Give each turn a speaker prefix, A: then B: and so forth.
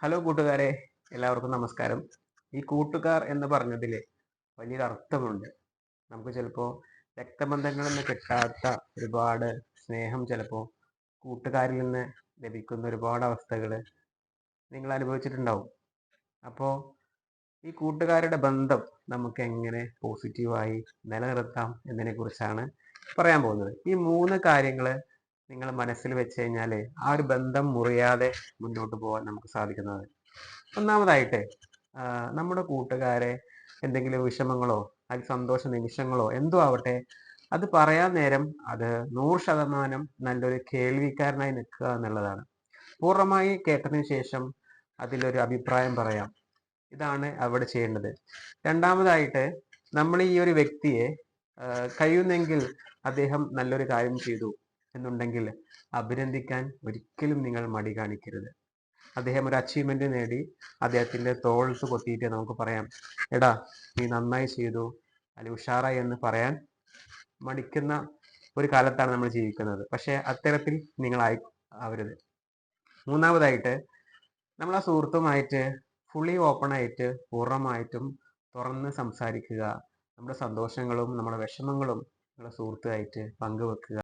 A: Hello കൂട്ടുകാരെ. എല്ലാവർക്കും നമസ്കാരം. ഈ കൂട്ടുകാർ എന്ന് പറഞ്ഞതിൽ വലിയൊരു അർത്ഥമുണ്ട്. നമുക്ക് ചിലപ്പോൾ രക്തബന്ധങ്ങളിൽ നിന്ന് കിട്ടാത്ത ഒരുപാട് സ്നേഹം ചിലപ്പോൾ കൂട്ടുകാരിൽ നിന്ന് ലഭിക്കുന്ന ഒരുപാട് അവസ്ഥകൾ നിങ്ങൾ അനുഭവിച്ചിട്ടുണ്ടാവും. അപ്പോൾ ഈ കൂട്ടുകാരുടെ ബന്ധം നമുക്ക് എങ്ങനെ പോസിറ്റീവായി നിലനിർത്താം എന്നതിനെക്കുറിച്ചാണ് പറയാൻ പോകുന്നത്. ഈ മൂന്ന് കാര്യങ്ങൾ നിങ്ങൾ മനസ്സിൽ വെച്ച് കഴിഞ്ഞാൽ ആ ഒരു ബന്ധം മുറിയാതെ മുന്നോട്ട് പോകാൻ നമുക്ക് സാധിക്കുന്നത്. ഒന്നാമതായിട്ട് നമ്മുടെ കൂട്ടുകാരെ എന്തെങ്കിലും വിഷമങ്ങളോ അല്ലെങ്കിൽ സന്തോഷ നിമിഷങ്ങളോ എന്തോ ആവട്ടെ അത് പറയാൻ നേരം അത് നൂറ് ശതമാനം നല്ലൊരു കേൾവിക്കാരനായി നിൽക്കുക എന്നുള്ളതാണ്. പൂർണമായി കേട്ടതിന് ശേഷം അതിലൊരു അഭിപ്രായം പറയാം. ഇതാണ് അവിടെ ചെയ്യേണ്ടത്. രണ്ടാമതായിട്ട് നമ്മൾ ഈ ഒരു വ്യക്തിയെ കഴിയുന്നെങ്കിൽ അദ്ദേഹം നല്ലൊരു കാര്യം ചെയ്തു. എന്നുണ്ടെങ്കിൽ അഭിനന്ദിക്കാൻ ഒരിക്കലും നിങ്ങൾ മടി കാണിക്കരുത്. അദ്ദേഹം ഒരു അച്ചീവ്മെന്റ് നേടി. അദ്ദേഹത്തിന്റെ തോൾസ് കൊത്തിയിട്ട് നമുക്ക് പറയാം എടാ നീ നന്നായി ചെയ്തു. അല്ലെ ഉഷാറായി എന്ന് പറയാൻ മടിക്കുന്ന ഒരു കാലത്താണ് നമ്മൾ ജീവിക്കുന്നത്. പക്ഷെ അത്തരത്തിൽ നിങ്ങളായി ആവരുത്. മൂന്നാമതായിട്ട് നമ്മൾ ആ സുഹൃത്തുമായിട്ട് ഫുള്ളി ഓപ്പൺ ആയിട്ട് പൂർണമായിട്ടും തുറന്ന് സംസാരിക്കുക. നമ്മുടെ സന്തോഷങ്ങളും നമ്മുടെ വിഷമങ്ങളും നമ്മുടെ സുഹൃത്തുമായിട്ട് പങ്കുവെക്കുക.